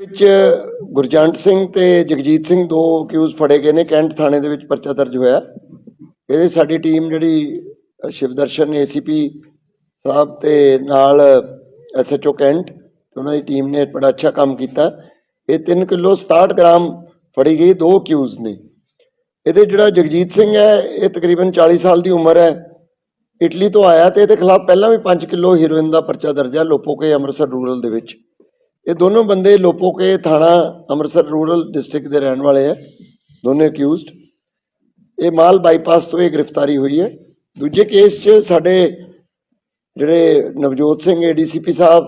ਵਿੱਚ ਗੁਰਜੰਟ ਸਿੰਘ ਤੇ ਜਗਜੀਤ ਸਿੰਘ ਦੋ ਅਕਿਊਜ਼ ਫੜੇ ਗਏ ਨੇ ਕੈਂਟ ਥਾਣੇ ਦੇ ਵਿੱਚ ਪਰਚਾ ਦਰਜ ਹੋਇਆ ਇਹਦੇ ਸਾਡੀ ਟੀਮ ਜਿਹੜੀ ਅ, ਸ਼ਿਵਦਰਸ਼ਨ ਏਸੀਪੀ ਸਾਹਿਬ ਤੇ ਨਾਲ ਐਸਐਚਓ ਕੈਂਟ ਤੇ ਉਹਨਾਂ ਦੀ ਟੀਮ ਨੇ ਬੜਾ ਅੱਛਾ ਕੰਮ ਕੀਤਾ। ਇਹ 3 ਕਿਲੋ 67 ਗ੍ਰਾਮ ਫੜੀ ਗਈ ਦੋ ਅਕਿਊਜ਼ ਨੇ। ਇਹਦੇ ਜਿਹੜਾ ਜਗਜੀਤ ਸਿੰਘ ਹੈ ਇਹ ਤਕਰੀਬਨ 40 ਸਾਲ ਦੀ ਉਮਰ ਹੈ। ਇਟਲੀ ਤੋਂ ਆਇਆ ਤੇ ਇਹਦੇ ਖਿਲਾਫ ਪਹਿਲਾਂ ਵੀ 5 ਕਿਲੋ ਹੀਰੋਇਨ ਦਾ ਪਰਚਾ ਦਰਜ ਹੈ ਲੋਪੋਕੇ ਅੰਮ੍ਰਿਤਸਰ ਰੂਰਲ ਦੇ ਵਿੱਚ। ਇਹ ਦੋਨੋਂ ਬੰਦੇ ਲੋਪੋਕੇ ਥਾਣਾ ਅੰਮ੍ਰਿਤਸਰ ਰੂਰਲ ਡਿਸਟ੍ਰਿਕਟ ਦੇ ਰਹਿਣ ਵਾਲੇ ਹੈ ਦੋਨੇ ਅਕਿਊਜ਼ਡ ਇਹ ਮਾਲ ਬਾਈਪਾਸ ਤੋਂ ਇਹ ਗ੍ਰਿਫਤਾਰੀ ਹੋਈ ਹੈ। ਦੂਜੇ ਕੇਸ 'ਚ ਸਾਡੇ ਜਿਹੜੇ ਨਵਜੋਤ ਸਿੰਘ ਏਡੀਸੀਪੀ ਸਾਹਿਬ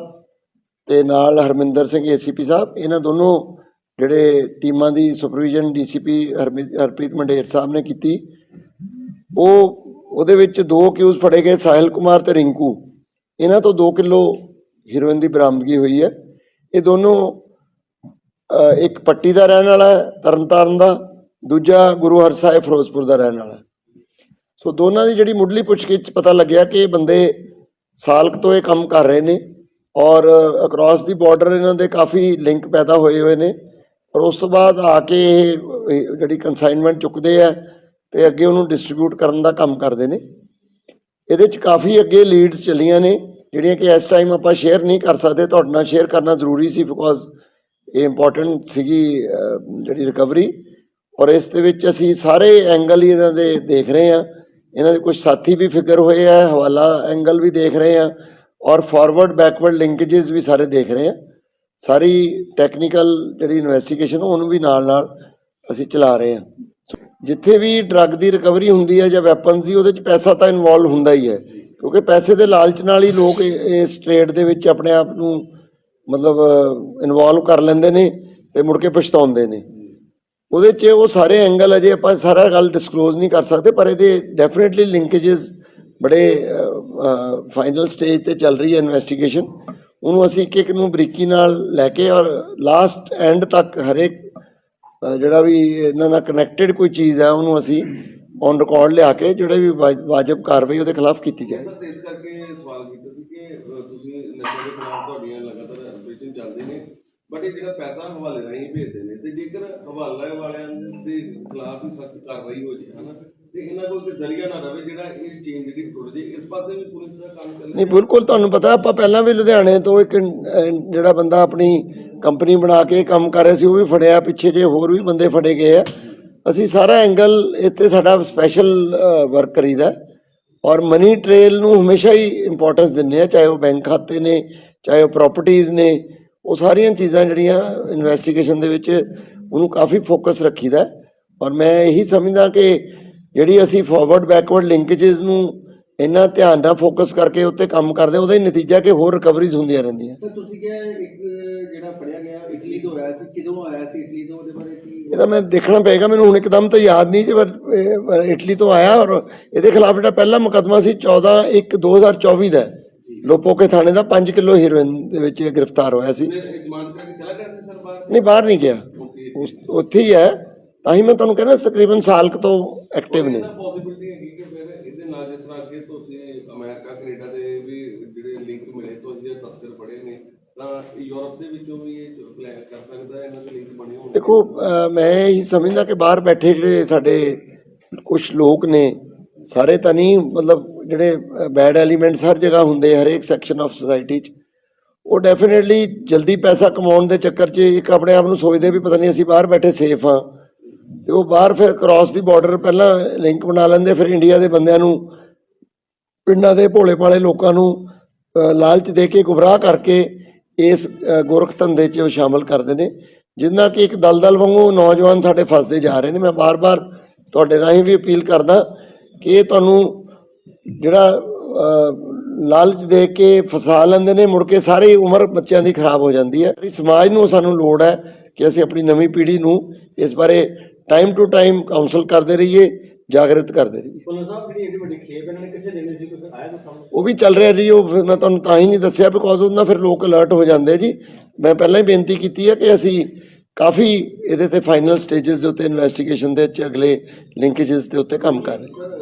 ਤੇ ਨਾਲ ਹਰਮਿੰਦਰ ਸਿੰਘ, ਏਸੀਪੀ ਸਾਹਿਬ, ਇਹਨਾਂ ਦੋਨੋਂ ਜਿਹੜੇ ਟੀਮਾਂ ਦੀ ਸੁਪਰਵੀਜ਼ਨ ਡੀਸੀਪੀ ਹਰਪ੍ਰੀਤ ਮੰਡੇਰ ਸਾਹਿਬ ਨੇ ਕੀਤੀ। ਉਹ, ਉਹਦੇ ਵਿੱਚ ਦੋ ਅਕਿਊਜ਼ ਫੜੇ ਗਏ, ਸਾਹਿਲ ਕੁਮਾਰ ਤੇ ਰਿੰਕੂ। ਇਹਨਾਂ ਤੋਂ 2 ਕਿਲੋ ਹੀਰੋਇਨ ਦੀ ਬਰਾਮਦਗੀ ਹੋਈ ਹੈ। ਇਹ ਦੋਨੋਂ ਇੱਕ ਪੱਟੀ ਦਾ ਰਹਿਣ ਵਾਲਾ ਹੈ, ਤਰਨਤਾਰਨ ਦਾ, ਦੂਜਾ ਗੁਰੂ ਹਰ ਸਾਹਿਬ ਫਿਰੋਜ਼ਪੁਰ ਦਾ ਰਹਿਣ ਵਾਲਾ ਸੋ ਦੋਨਾਂ ਦੀ ਜਿਹੜੀ ਮੁੱਢਲੀ ਪੁੱਛਗਿੱਛ ਪਤਾ ਲੱਗਿਆ ਕਿ ਇਹ ਬੰਦੇ ਸਾਲਕ ਤੋਂ ਇਹ ਕੰਮ ਕਰ ਰਹੇ ਨੇ ਔਰ ਅਕ੍ਰੋਸ ਦੀ ਬਾਰਡਰ ਇਹਨਾਂ ਦੇ ਕਾਫੀ ਲਿੰਕ ਪੈਦਾ ਹੋਏ ਹੋਏ ਨੇ। ਔਰ ਉਸ ਤੋਂ ਬਾਅਦ ਆ ਕੇ ਇਹ ਇਹ ਜਿਹੜੀ ਕਨਸਾਈਨਮੈਂਟ ਚੁੱਕਦੇ ਆ ਤੇ ਅੱਗੇ ਉਹਨੂੰ ਡਿਸਟ੍ਰੀਬਿਊਟ ਕਰਨ ਦਾ ਕੰਮ ਕਰਦੇ ਨੇ। ਇਹਦੇ 'ਚ ਕਾਫੀ ਅੱਗੇ ਲੀਡਸ ਚੱਲੀਆਂ ਨੇ। ਜਿਹੜੀਆਂ ਕਿ ਇਸ ਟਾਈਮ ਆਪਾਂ ਸ਼ੇਅਰ ਨਹੀਂ ਕਰ ਸਕਦੇ, ਤੁਹਾਡੇ ਨਾਲ ਸ਼ੇਅਰ ਕਰਨਾ ਜ਼ਰੂਰੀ ਸੀ ਬਿਕੋਜ਼ ਇਹ ਇੰਪੋਰਟੈਂਟ ਸੀਗੀ ਜਿਹੜੀ ਰਿਕਵਰੀ ਔਰ ਇਸ ਦੇ ਵਿੱਚ ਅਸੀਂ ਸਾਰੇ ਐਂਗਲ ਹੀ ਇਹਨਾਂ ਦੇ ਦੇਖ ਰਹੇ ਹਾਂ। ਇਹਨਾਂ ਦੇ ਕੁਝ ਸਾਥੀ ਵੀ ਫਿਕਰ ਹੋਏ ਆ, ਹਵਾਲਾ ਐਂਗਲ ਵੀ ਦੇਖ ਰਹੇ ਹਾਂ ਔਰ ਫਾਰਵਰਡ ਬੈਕਵਰਡ ਲਿੰਕੇजेस ਵੀ ਸਾਰੇ ਦੇਖ ਰਹੇ ਹਾਂ। ਸਾਰੀ ਟੈਕਨੀਕਲ ਜਿਹੜੀ ਇਨਵੈਸਟੀਗੇਸ਼ਨ ਉਹਨੂੰ ਵੀ ਨਾਲ ਨਾਲ ਅਸੀਂ ਚਲਾ ਰਹੇ ਹਾਂ। ਜਿੱਥੇ ਵੀ ਡਰੱਗ ਦੀ ਰਿਕਵਰੀ ਹੁੰਦੀ ਹੈ ਜਾਂ ਵੈਪਨਸ ਦੀ, ਉਹਦੇ ਚ ਪੈਸਾ ਤਾਂ ਇਨਵੋਲਵ ਹੁੰਦਾ ਹੀ ਹੈ। ਕਿਉਂਕਿ ਪੈਸੇ ਦੇ ਲਾਲਚ ਨਾਲ ਹੀ ਲੋਕ ਇਸ ਟ੍ਰੇਡ ਦੇ ਵਿੱਚ ਆਪਣੇ ਆਪ ਨੂੰ, ਮਤਲਬ ਇਨਵੋਲਵ ਕਰ ਲੈਂਦੇ ਨੇ ਤੇ ਮੁੜ ਕੇ ਪਛਤਾਉਂਦੇ ਨੇ। ਉਹਦੇ 'ਚ ਉਹ ਸਾਰੇ ਐਂਗਲ ਅਜੇ ਆਪਾਂ ਸਾਰਾ ਗੱਲ ਡਿਸਕਲੋਜ਼ ਨਹੀਂ ਕਰ ਸਕਦੇ, ਪਰ ਇਹਦੇ ਡੈਫੀਨਿਟਲੀ ਲਿੰਕੇजेस ਬੜੇ ਫਾਈਨਲ ਸਟੇਜ ਤੇ ਚੱਲ ਰਹੀ ਹੈ ਇਨਵੈਸਟੀਗੇਸ਼ਨ ਉਹਨੂੰ ਅਸੀਂ ਇੱਕ ਇੱਕ ਨੂੰ ਬਰੀਕੀ ਨਾਲ ਲੈ ਕੇ ਔਰ ਲਾਸਟ ਐਂਡ ਤੱਕ ਹਰੇਕ ਜਿਹੜਾ ਵੀ ਇਹਨਾਂ ਨਾਲ ਕਨੈਕਟਡ ਕੋਈ ਚੀਜ਼ ਹੈ ਉਹਨੂੰ ਅਸੀਂ ਔਨ ਰਿਕਾਰਡ ਲਿਆ ਕੇ ਜਿਹੜੇ ਵੀ ਵਾਜਬ ਕਾਰਵਾਈ ਉਹਦੇ ਖਿਲਾਫ ਕੀਤੀ ਜਾਏ। ਸਰ ਇਸ ਕਰਕੇ ਸਵਾਲ ਕੀਤਾ ਸੀ ਕਿ ਅਹ, ਤੁਸੀਂ ਨਸ਼ੇ ਦੇ ਖਿਲਾਫ ਤੁਹਾਡੀਆਂ ਲਗਾਤਾਰ ਆਪਰੇਸ਼ਨ ਚੱਲਦੇ ਨੇ ਬਟ ਇਹ ਜਿਹੜਾ ਪੈਸਾ ਹਵਾਲੇ ਰਾਹੀਂ ਭੇਜਦੇ ਨੇ ਤੇ ਜੇਕਰ ਹਵਾਲਾ ਵਾਲਿਆਂ ਦੇ ਖਿਲਾਫ ਹੀ ਸਖਤ ਕਾਰਵਾਈ ਹੋ ਜੇ ਹਨਾ ਤੇ ਇਹਨਾਂ ਕੋਲ ਕੋਈ ਜ਼ਰੀਆ ਨਾ ਰਵੇ ਜਿਹੜਾ ਇਹ ਚੇਨ ਜਿਹੜੀ ਟੁੱਟ ਜੇ ਇਸ ਪਾਸੇ ਵੀ ਪੁਲਿਸ ਦਾ ਕੰਮ ਚੱਲ ਨਹੀਂ ਬਿਲਕੁਲ ਤੁਹਾਨੂੰ ਪਤਾ ਆਪਾਂ ਪਹਿਲਾਂ ਵੀ ਲੁਧਿਆਣੇ ਤੋਂ ਇੱਕ ਜਿਹੜਾ ਬੰਦਾ ਆਪਣੀ ਕੰਪਨੀ ਬਣਾ ਕੇ ਕੰਮ ਕਰ ਰਿਹਾ ਸੀ ਉਹ ਵੀ ਫੜਿਆ ਪਿੱਛੇ ਜੇ ਹੋਰ ਵੀ ਬੰਦੇ ਫੜੇ ਗਏ ਆ। ਅਸੀਂ ਸਾਰਾ ਐਂਗਲ ਇੱਥੇ ਸਾਡਾ ਸਪੈਸ਼ਲ ਵਰਕ ਕਰੀਦਾ ਔਰ ਮਨੀ ਟ੍ਰੇਲ ਨੂੰ ਹਮੇਸ਼ਾ ਹੀ ਇੰਪੋਰਟੈਂਸ ਦਿੰਦੇ ਆ ਚਾਹੇ ਉਹ ਬੈਂਕ ਖਾਤੇ ਨੇ, ਚਾਹੇ ਉਹ ਪ੍ਰਾਪਰਟੀਆਂ ਨੇ। ਉਹ ਸਾਰੀਆਂ ਚੀਜ਼ਾਂ ਜਿਹੜੀਆਂ ਇਨਵੈਸਟੀਗੇਸ਼ਨ ਦੇ ਵਿੱਚ ਉਹਨੂੰ ਕਾਫੀ ਫੋਕਸ ਰੱਖੀਦਾ ਔਰ ਮੈਂ ਇਹੀ ਸਮਝਦਾ ਕਿ ਜਿਹੜੀ ਅਸੀਂ ਫਾਰਵਰਡ ਬੈਕਵਰਡ ਲਿੰਕੇजेस ਨੂੰ ਇੰਨਾ ਧਿਆਨ ਨਾਲ ਫੋਕਸ ਕਰਕੇ ਉੱਤੇ ਕੰਮ ਕਰਦੇ ਉਹਦਾ ਹੀ ਨਤੀਜਾ ਕਿ ਹੋਰ ਰਿਕਵਰੀਜ਼ ਹੁੰਦੀਆਂ ਰਹਿੰਦੀਆਂ। ਸਰ ਤੁਸੀਂ ਕਿਹਾ ਇੱਕ ਜਿਹੜਾ ਫੜਿਆ ਗਿਆ ਇਟਲੀ ਤੋਂ ਆਇਆ ਸੀ ਕਿਦੋਂ ਆਇਆ ਸੀ ਇਟਲੀ ਤੋਂ ਉਹਦੇ ਬਾਰੇ ਕੀ ਇਹਦਾ ਮੈਂ ਦੇਖਣਾ ਪਏਗਾ ਮੈਨੂੰ ਹੁਣ ਇੱਕਦਮ ਤਾਂ ਯਾਦ ਨਹੀਂ ਜੇ ਪਰ ਇਟਲੀ ਤੋਂ ਆਇਆ ਔਰ ਇਹਦੇ ਖਿਲਾਫ ਜਿਹੜਾ ਪਹਿਲਾ ਮੁਕੱਦਮਾ ਸੀ 14 1 2024 ਦਾ। ਲੋਪੋਕੇ ਥਾਣੇ ਦਾ 5 ਕਿਲੋ ਹੀਰੋਇਨ ਦੇ ਵਿੱਚ ਗ੍ਰਿਫਤਾਰ ਹੋਇਆ ਸੀ। ਨਹੀਂ ਬਾਹਰ? ਨਹੀਂ ਗਿਆ। ਉੱਥੇ ਹੀ ਹੈ। ਤਾਂ ਹੀ ਮੈਂ ਤੁਹਾਨੂੰ ਕਹਿੰਦਾ ਤਕਰੀਬਨ ਸਾਲ ਕੁ ਤੋਂ ਐਕਟਿਵ ਨੇ ਸਰ ਪੋਸਿਬਿਲਿਟੀ ਹੈਗੀ ਕਿ ਫਿਰ ਇਹਦੇ ਨਾਲ ਜਿਸ ਤਰ੍ਹਾਂ ਅੱਗੇ ਤੁਸੀਂ ਅਮਰੀਕਾ, ਕੈਨੇਡਾ ਦੇ ਵੀ ਜਿਹੜੇ ਲਿੰਕ ਮਿਲੇ, ਤੋਂ ਜਿਹੜੇ ਤਸਕਰ ਫੜੇ ਨੇ। ਤਾਂ ਯੂਰਪ ਦੇ ਵਿੱਚੋਂ ਵੀ ਇਹ ਪਲਾਨ ਕਰ ਸਕਦਾ ਇਹਨਾਂ ਦੇ ਲਿੰਕ ਬਣੇ ਹੋਣ। ਦੇਖੋ ਮੈਂ ਇਹੀ ਸਮਝਦਾ ਕਿ ਬਾਹਰ ਬੈਠੇ ਜਿਹੜੇ ਸਾਡੇ ਕੁਝ ਲੋਕ ਨੇ, ਸਾਰੇ ਤਾਂ ਨਹੀਂ, ਮਤਲਬ ਜਿਹੜੇ ਬੈਡ ਐਲੀਮੈਂਟਸ ਹਰ ਜਗ੍ਹਾ ਹੁੰਦੇ ਹਰੇਕ ਸੈਕਸ਼ਨ ਆਫ ਸੋਸਾਇਟੀ 'ਚ। ਉਹ ਡੈਫੀਨਿਟਲੀ ਜਲਦੀ ਪੈਸਾ ਕਮਾਉਣ ਦੇ ਚੱਕਰ 'ਚ ਇੱਕ ਆਪਣੇ ਆਪ ਨੂੰ ਸੋਚਦੇ ਵੀ ਪਤਾ ਨਹੀਂ ਅਸੀਂ ਬਾਹਰ ਬੈਠੇ ਸੇਫ ਆ ਤੇ ਉਹ ਬਾਹਰ ਫਿਰ ਕ੍ਰਾਸ ਦੀ ਬਾਰਡਰ ਪਹਿਲਾਂ ਲਿੰਕ ਬਣਾ ਲੈਂਦੇ, ਫਿਰ ਇੰਡੀਆ ਦੇ ਬੰਦਿਆਂ ਨੂੰ ਪਿੰਡਾਂ ਦੇ ਭੋਲੇ ਭਾਲੇ ਲੋਕਾਂ ਨੂੰ ਲਾਲਚ ਦੇ ਕੇ ਗੁੰਮਰਾਹ ਕਰਕੇ ਇਸ ਗੋਰਖ ਧੰਦੇ 'ਚ ਉਹ ਸ਼ਾਮਲ ਕਰਦੇ ਨੇ, ਜਿੰਨਾ ਕਿ ਇੱਕ ਦਲਦਲ ਵਾਂਗੂ ਨੌਜਵਾਨ ਸਾਡੇ ਫਸਦੇ ਜਾ ਰਹੇ ਨੇ। ਮੈਂ ਬਾਰ-ਬਾਰ ਤੁਹਾਡੇ ਰਾਹੀਂ ਵੀ ਅਪੀਲ ਕਰਦਾ ਕਿ ਇਹ ਤੁਹਾਨੂੰ ਜਿਹੜਾ ਲਾਲਚ ਦੇ ਕੇ ਫਸਾ ਲੈਂਦੇ ਨੇ, ਮੁੜ ਕੇ ਸਾਰੀ ਉਮਰ ਬੱਚਿਆਂ ਦੀ ਖਰਾਬ ਹੋ ਜਾਂਦੀ ਹੈ। ਸਮਾਜ ਨੂੰ ਸਾਨੂੰ ਲੋੜ ਹੈ ਕਿ ਅਸੀਂ ਆਪਣੀ ਨਵੀਂ ਪੀੜ੍ਹੀ ਨੂੰ ਇਸ ਬਾਰੇ ਟਾਈਮ ਟੂ ਟਾਈਮ ਕਾਉਂਸਲ ਕਰਦੇ ਰਹੀਏ। ਜਾਗਰਿਤ ਕਰਦੇ ਜੀ ਉਹ ਵੀ ਚੱਲ ਰਿਹਾ ਜੀ ਉਹ ਫਿਰ ਮੈਂ ਤੁਹਾਨੂੰ ਤਾਂ ਹੀ ਨਹੀਂ ਦੱਸਿਆ ਬਿਕੋਜ਼ ਉਹਨਾਂ ਫਿਰ ਲੋਕ ਅਲਰਟ ਹੋ ਜਾਂਦੇ ਜੀ। ਮੈਂ ਪਹਿਲਾਂ ਹੀ ਬੇਨਤੀ ਕੀਤੀ ਹੈ ਕਿ ਅਸੀਂ ਕਾਫੀ ਇਹਦੇ ਤੇ ਫਾਈਨਲ ਸਟੇजेस ਦੇ ਉੱਤੇ ਇਨਵੈਸਟੀਗੇਸ਼ਨ ਦੇ ਵਿੱਚ ਅਗਲੇ ਲਿੰਕੇजेस ਦੇ ਉੱਤੇ ਕੰਮ ਕਰ ਰਹੇ